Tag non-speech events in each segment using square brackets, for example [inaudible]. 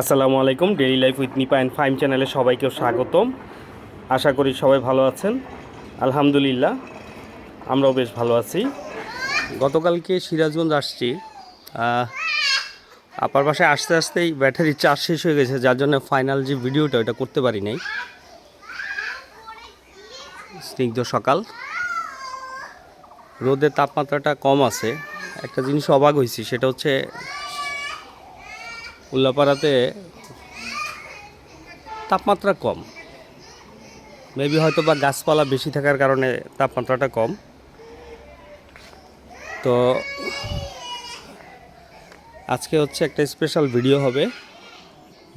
আসসালামু আলাইকুম daily life with Nipa and Faim চ্যানেলে সবাইকে স্বাগতম। আশা করি সবাই ভালো আছেন। আলহামদুলিল্লাহ, আমরাও বেশ ভালো আছি। গতকালকে সিরাজগঞ্জ আসছি। আপার পাশে আস্তে আসতেই ব্যাটারি চার্জ শেষ হয়ে গেছে, যার জন্য ফাইনাল যে ভিডিওটা ওটা করতে পারি নাই। স্নিগ্ধ সকাল। রোদের তাপমাত্রাটা কম আছে। একটা জিনিস অবাক হয়েছি, সেটা হচ্ছে উল্লাপাড়াতে তাপমাত্রা কম। মেবি হয়তো বা গাছপালা বেশি থাকার কারণে তাপমাত্রাটা কম। তো আজকে হচ্ছে একটা স্পেশাল ভিডিও হবে।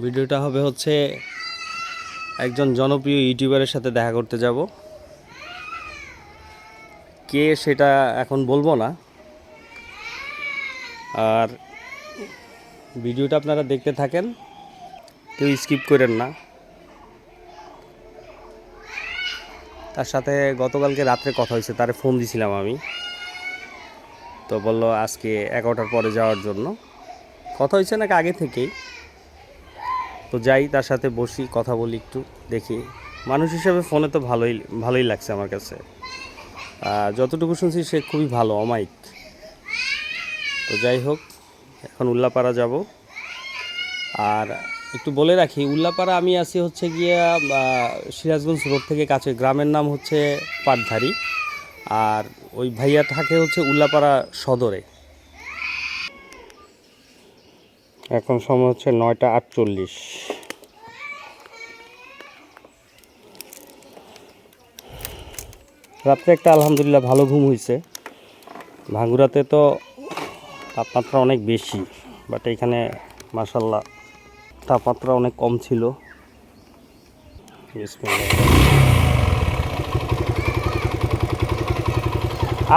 ভিডিওটা হবে হচ্ছে একজন জনপ্রিয় ইউটিউবারের সাথে দেখা করতে যাব। কে সেটা এখন বলব না। আর ভিডিওটা আপনারা দেখতে থাকেন, কেউ স্কিপ করেন না। তার সাথে গতকালকে রাত্রে কথা হয়েছে, তারে ফোন দিছিলাম আমি। তো বলল আজকে এগারোটার পরে যাওয়ার জন্য। কথা হয়েছে নাকি আগে থেকেই। তো যাই, তার সাথে বসি, কথা বলি একটু, দেখি। মানুষ হিসেবে ফোনে তো ভালোই ভালোই লাগছে আমার কাছে। যতটুকু শুনছি, সে খুবই ভালো, অমায়িক। তো যাই হোক এখন উল্লাপাড়া যাব। আর একটু বলে রাখি, উল্লাপাড়া আমি আছি হচ্ছে গিয়া সিরাজগঞ্জ রোড থেকে কাছে। গ্রামের নাম হচ্ছে পাটধারী। আর ওই ভাইয়া থাকে হচ্ছে উল্লাপাড়া সদরে। এখন সময় হচ্ছে নয়টা আটচল্লিশ। রাত্রে একটা আলহামদুলিল্লাহ ভালো ঘুম হয়েছে ভাঙ্গুরাতে তো তাপমাত্রা অনেক বেশি বাট এখানে মাসাল্লাহ তাপমাত্রা অনেক কম ছিল।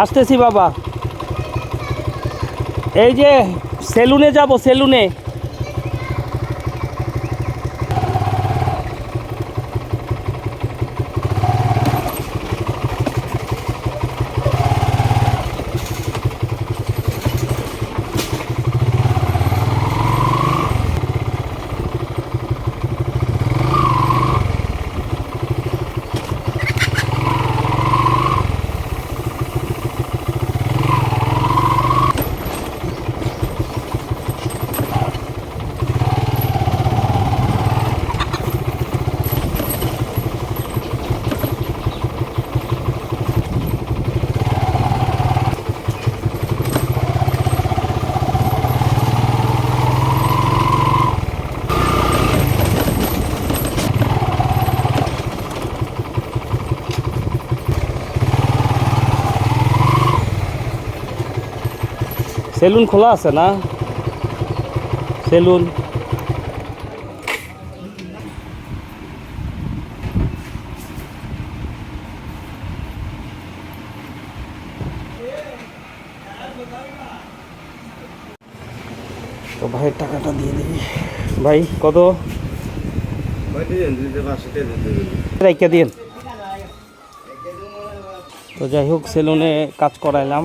আসতেছি বাবা। এই যে সেলুনে যাব, সেলুনে। সেলুন খোলা আছে না? সেলুন। তো ভাইয়ের টাকাটা দিয়ে দিবি ভাই কত? দিন। তো যাই হোক সেলুনে কাজ করাইলাম।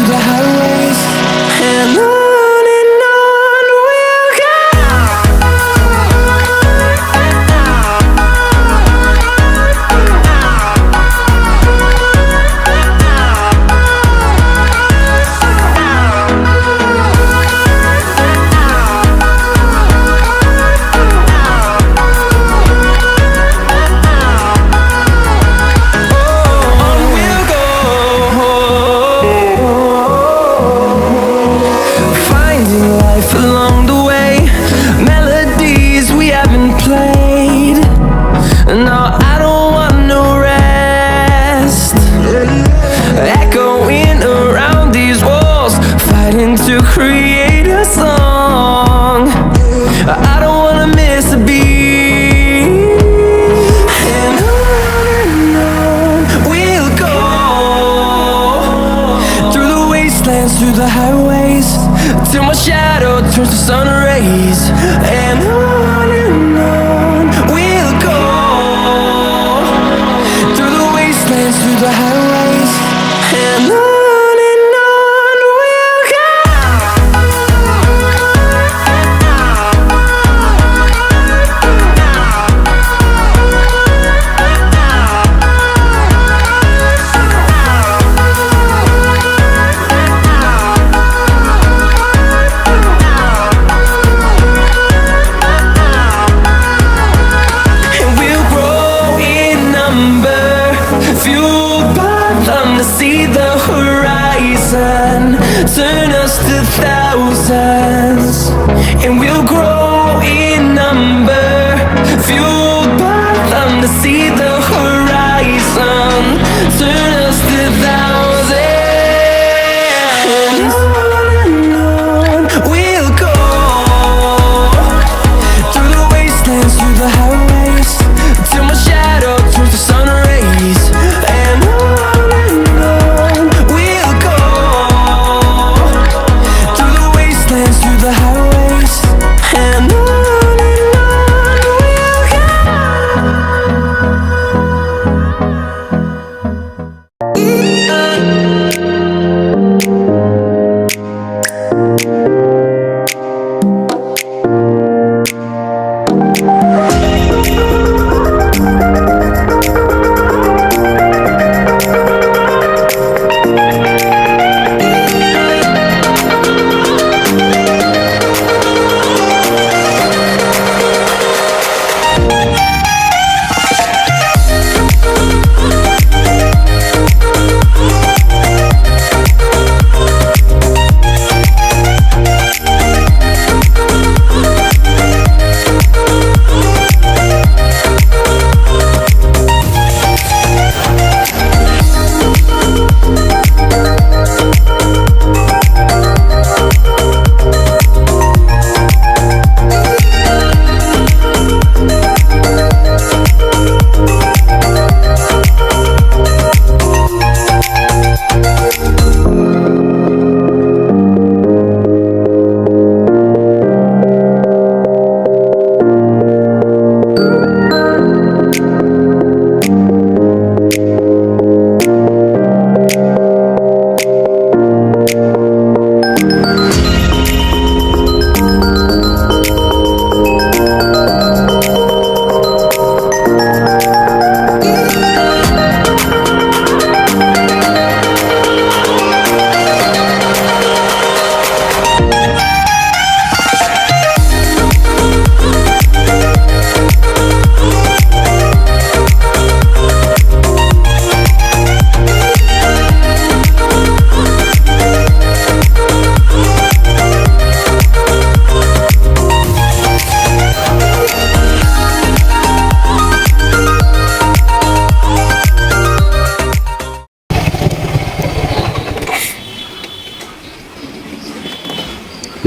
the house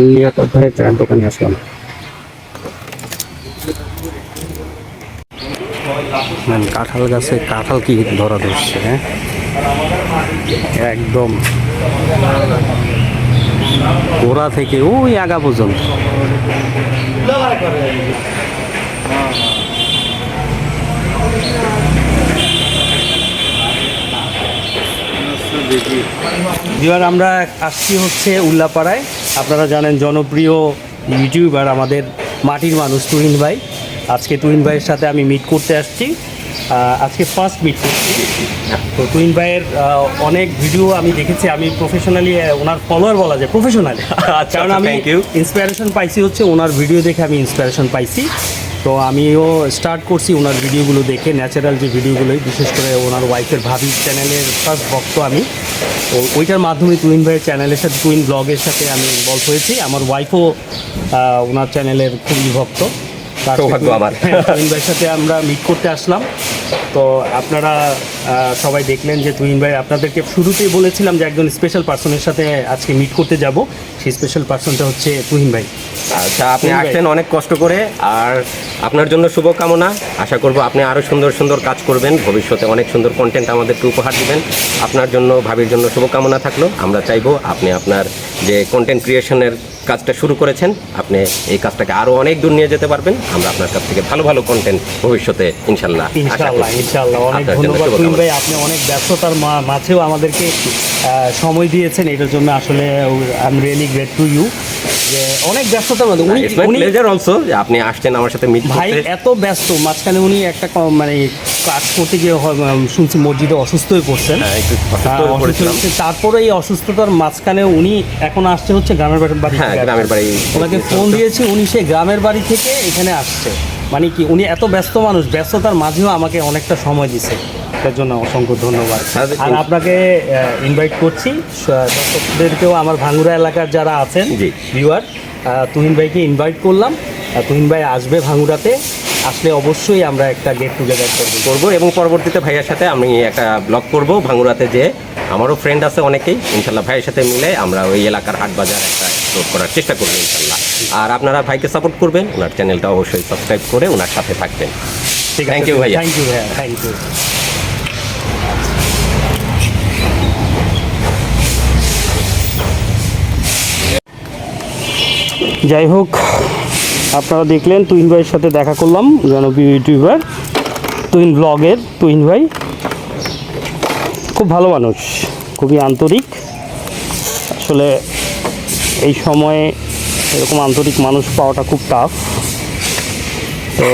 নিরাপদ ভাই চায়ের দোকানে আসলাম। কাঁঠাল গাছে কাঁঠাল কি ধরা ধরছে হ্যাঁ? একদম। গোড়া থেকে ওই আগা পর্যন্ত। এবার আমরা আসছি হচ্ছে উল্লাপাড়ায়। আপনারা জানেন জনপ্রিয় ইউটিউবার আমাদের মাটির মানুষ তুহিন ভাই। আজকে তুহিন ভাইয়ের সাথে আমি মিট করতে আসছি। আজকে ফার্স্ট মিট করছি। তো তুহিন ভাইয়ের অনেক ভিডিও আমি দেখেছি। আমি প্রফেশনালি ওনার ফলোয়ার বলা যায় প্রফেশনালি [laughs] আচ্ছা, কারণ আমি thank ইন্সপিরেশন পাইছি হচ্ছে ওনার ভিডিও দেখে আমি ইন্সপিরেশন পাইছি। তো আমিও স্টার্ট করছি ওনার ভিডিওগুলো দেখে ন্যাচারাল যে ভিডিওগুলোই বিশেষ করে ওনার ওয়াইফের ভাবি চ্যানেলের ফার্স্ট ভক্ত আমি। তো ওইটার মাধ্যমে টুইন ভাইয়ের চ্যানেলের সাথে টুইন ব্লগের সাথে আমি ইনভলভ হয়েছি। আমার ওয়াইফও ওনার চ্যানেলের খুবই ভক্ত। আজকে হ্যাঁ, টুইন ভাইয়ের সাথে আমরা মিট করতে আসলাম। তো আপনারা সবাই দেখলেন যে তুহিন ভাই আপনাদেরকে শুরুতেই বলেছিলাম যে একজন স্পেশাল পার্সনের সাথে আজকে মিট করতে যাব। সেই স্পেশাল পার্সনটা হচ্ছে তুহিন ভাই। আচ্ছা আপনি আসছেন অনেক কষ্ট করে আর আপনার জন্য শুভকামনা। আশা করব আপনি আরও সুন্দর সুন্দর কাজ করবেন। ভবিষ্যতে অনেক সুন্দর কন্টেন্ট আমাদেরকে উপহার দিবেন। আপনার জন্য ভাবির জন্য শুভকামনা থাকল। আমরা চাইব আপনি আপনার যে কন্টেন্ট ক্রিয়েশনের কাজটা শুরু করেছেন আপনি এই কাজটাকে আরও অনেক দূর নিয়ে যেতে পারবেন। আমরা আপনার কাছ থেকে ভালো ভালো কন্টেন্ট ভবিষ্যতে ইনশাল্লাহ আশা ইনশাআল্লাহ করছি। ইনশাআল্লাহ। অনেক ধন্যবাদ। তুহিন ভাই আপনি অনেক ব্যস্ততার মাঝেও আমাদেরকে সময় দিয়েছেন। এটার জন্য আসলে I am really great to you যে অনেক ব্যস্ততার মধ্যে উনি উনি যে আপনি আসছেন আমার সাথে মিট ভাই এত ব্যস্ত। মাঝখানে উনি একটা মানে কাজ করতে গিয়ে শুনছি মসজিদে অসুস্থ হয়ে পড়ছেন অসুস্থ হ্যাঁ। হয়েছে। তারপরে এই অসুস্থতার মাঝখানে উনি এখন আসছে হচ্ছে গ্রামের বাড়ি বাড়ি হ্যাঁ গ্রামের বাড়ি ওনাকে ফোন দিয়েছি উনি সেই গ্রামের বাড়ি থেকে এখানে আসছে। মানে কি উনি এত ব্যস্ত মানুষ ব্যস্ততার মাঝেও আমাকে অনেকটা সময় দিছে। তার জন্য অসংখ্য ধন্যবাদ। আর আপনাকে ইনভাইট করছি দর্শকদেরকেও আমার ভাঙ্গুরা এলাকার যারা আছেন জি। ভিউয়ার তুহিন ভাইকে ইনভাইট করলাম। তুহিন ভাই আসবে ভাঙ্গুরাতে আসলে অবশ্যই আমরা একটা গেট টুগেদার করব। করব এবং পরবর্তীতে ভাইয়ের সাথে আমি একটা ব্লগ করব ভাঙ্গুরাতে যে আমারও ফ্রেন্ড আছে অনেকেই ইনশাল্লাহ ভাইয়ের সাথে মিলে আমরা ওই এলাকার হাট বাজার একটা এক্সপ্লোর করার চেষ্টা করব ইনশাল্লাহ আর আপনারা ভাইকে সাপোর্ট করবেন ওনার চ্যানেলটা অবশ্যই সাবস্ক্রাইব করে ওনার সাথে থাকবেন। ঠিক Thank you, ভাইয়া। থ্যাংক ইউ ভাইয়া থ্যাংক ইউ যাই হোক আপনারা দেখলেন তুহিন ভাইয়ের সাথে দেখা করলাম জনপ্রিয় ইউটিউবার তুহিন ব্লগের তুহিন ভাই। খুব ভালো মানুষ খুবই আন্তরিক। আসলে এই সময়ে এরকম আন্তরিক মানুষ পাওয়াটা খুব টাফ তো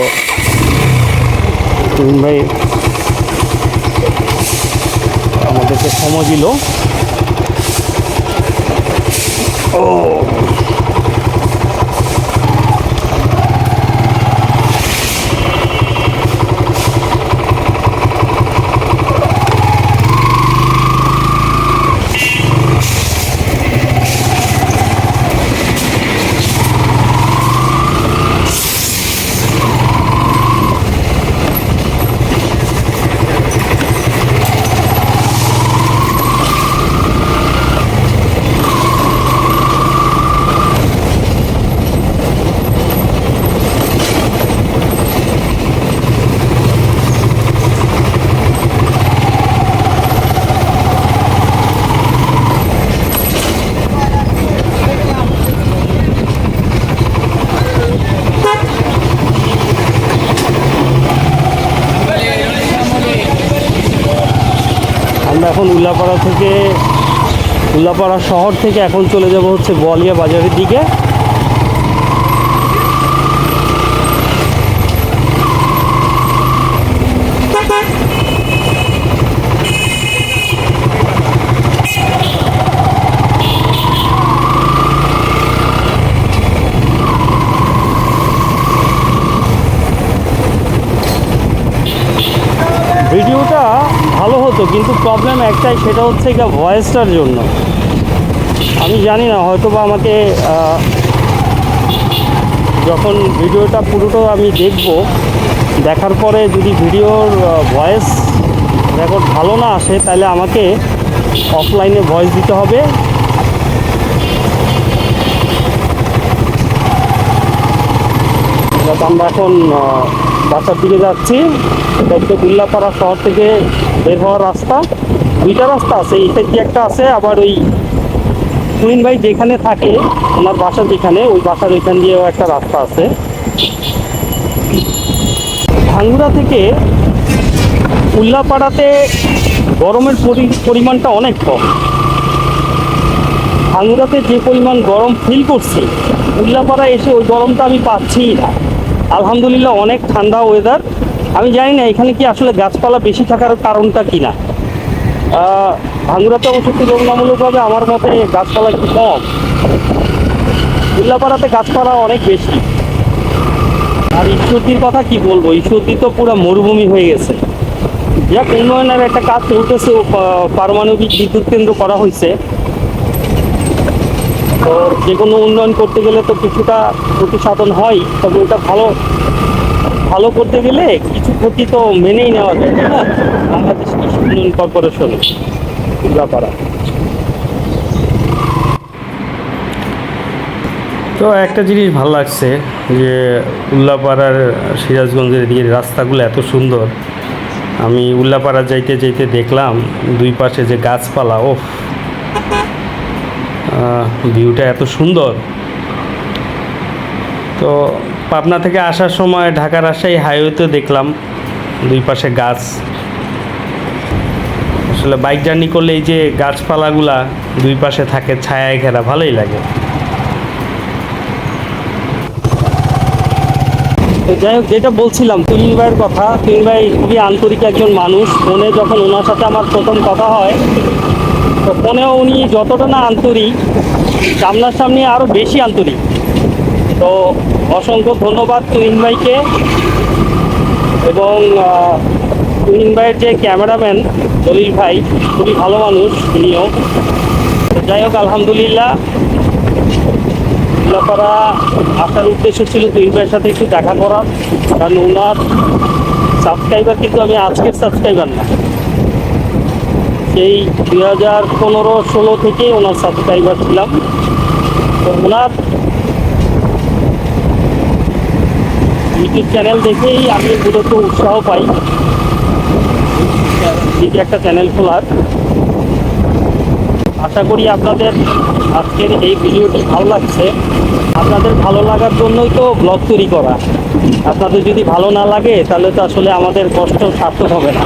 তুমি ভাই আমাদেরকে সময় দিল। ও আমরা এখন উল্লাপাড়া থেকে উল্লাপাড়া শহর থেকে এখন চলে যাব হচ্ছে বলিয়া বাজারের দিকে ভিডিওটা হতো কিন্তু প্রবলেম একটাই, সেটা হচ্ছে গিয়ে ভয়েসটার জন্য। আমি জানি না হয়তো বা আমাকে যখন ভিডিওটা পুরোটা আমি দেখব, দেখার পরে যদি ভিডিওর ভয়েস রেকর্ড ভালো না আসে, তাহলে আমাকে অফলাইনে ভয়েস দিতে হবে। আমরা এখন বাসার দিকে যাচ্ছি। এটা হচ্ছে গুল্লাপাড়া শহর থেকে বের হওয়ার রাস্তা। দুইটা রাস্তা আছে, এইটা কি একটা আছে? আবার ওই তুহিন ভাই যেখানে থাকে, ওনার বাসা যেখানে, ওই বাসার ওইখান দিয়েও একটা রাস্তা আছে। ভাঙ্গুরা থেকে উল্লাপাড়াতে গরমের পরিমাণটা অনেক কম। ভাঙ্গুরাতে যে পরিমাণ গরম ফিল করছি উল্লাপাড়া এসে ওই গরমটা আমি পাচ্ছিই না। আলহামদুলিল্লাহ অনেক ঠান্ডা ওয়েদার আমি জানি না, এখানে কি আসলে গাছপালা বেশি থাকার কারণটা কি না? ভাঙ্গুরাতে অবশ্য তুলনামূলকভাবে আমার মতে গাছপালা একটু কম। উল্লাপাড়াতে গাছপালা অনেক বেশি। আর ঈশ্বরদীর কথা কি বলব? ঈশ্বরদী তো পুরো মরুভূমি হয়ে গেছে। যাক, উন্নয়নের একটা কাজ চলতেছে পারমাণবিক বিদ্যুৎ কেন্দ্র করা হয়েছে। তো যে কোনো উন্নয়ন করতে গেলে তো কিছুটা প্রতিসাধন হয়, তবে ওটা ভালো। ভালো করতে গেলে কিছু ক্ষতি তো মেনেই নেওয়া যায় বাংলাদেশ কৃষি উন্নয়ন কর্পোরেশন উল্লাপাড়া তো একটা জিনিস ভালো লাগছে যে উল্লাপাড়ার সিরাজগঞ্জের দিকে রাস্তাগুলো এত সুন্দর, আমি উল্লাপাড়া যাইতে যাইতে দেখলাম, দুই পাশে যে গাছপালা ও ভিউটা এত সুন্দর। তো পাবনা থেকে আসার সময় ঢাকা রাজশাহী হাইওয়েতে দেখলাম দুই পাশে গাছ। আসলে বাইক জার্নি করলে এই যে গাছপালাগুলা দুই পাশে থাকে, ছায়ায় ঘেরা, ভালোই লাগে। যাই হোক, যেটা বলছিলাম, তুহিন ভাইয়ের কথা, তুহিন ভাই খুবই আন্তরিক একজন মানুষ। ফোনে যখন ওনার সাথে আমার প্রথম কথা হয়, তো ফোনেও উনি যতটা না আন্তরিক, সামনাসামনি আরও বেশি আন্তরিক। তো অসংখ্য ধন্যবাদ তুহিন ভাইকে এবং তুহিন ভাইয়ের যে ক্যামেরাম্যান দলিল ভাই, খুবই ভালো মানুষ উনিও তো যাই হোক, আলহামদুলিল্লাহ। ব্যাপারা আসার উদ্দেশ্য ছিল তুহিন ভাইয়ের সাথে একটু দেখা করার, কারণ ওনার সাবস্ক্রাইবার কিন্তু আমি আজকের সাবস্ক্রাইবার না। সেই দুই হাজার পনেরো ষোলো থেকে ওনার সাবস্ক্রাইবার ছিলাম। তো ওনার ইউটিউব চ্যানেল দেখেই আমি মূলত উৎসাহ পাই। নিজে একটা চ্যানেল খোলার। আশা করি আপনাদের আজকের এই ভিডিওটি ভালো লাগছে। আপনাদের ভালো লাগার জন্যই তো ব্লগ তৈরি করা। আপনাদের যদি ভালো না লাগে, তাহলে তো আসলে আমাদের কষ্ট সার্থক হবে না।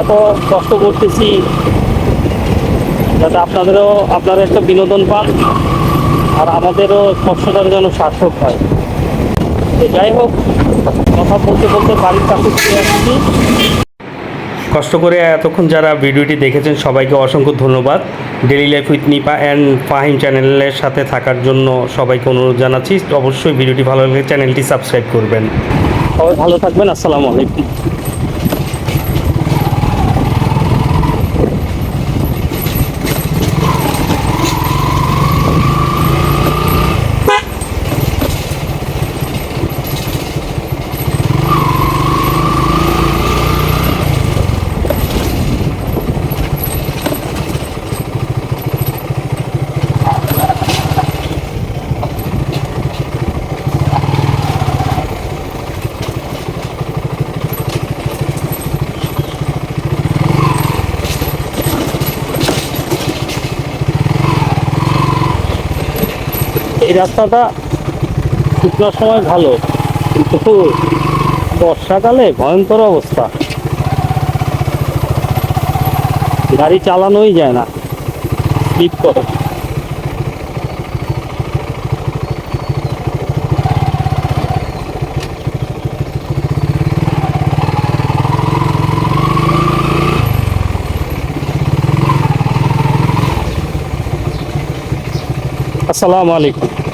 এত কষ্ট করতেছি যাতে আপনাদেরও, আপনারা একটা বিনোদন পান আর আমাদেরও কষ্টটা যেন সার্থক হয়। যাই হোক কথা বলতে বলতে বাড়ির কাছে ফিরে আসছি। কষ্ট করে এতক্ষণ যারা ভিডিওটি দেখেছেন সবাইকে অসংখ্য ধন্যবাদ। Daily life with Nipa and Fahim চ্যানেলের সাথে থাকার জন্য সবাইকে অনুরোধ জানাচ্ছি। অবশ্যই ভিডিওটি ভালো লাগলে চ্যানেলটি সাবস্ক্রাইব করবেন। সবাই ভালো থাকবেন আসসালামু আলাইকুম। এই রাস্তাটা শুকনোর সময় ভালো, কিন্তু বর্ষাকালে ভয়ঙ্কর অবস্থা। গাড়ি চালানোই যায় না। স্লিপ করে আসসালামু আলাইকুম।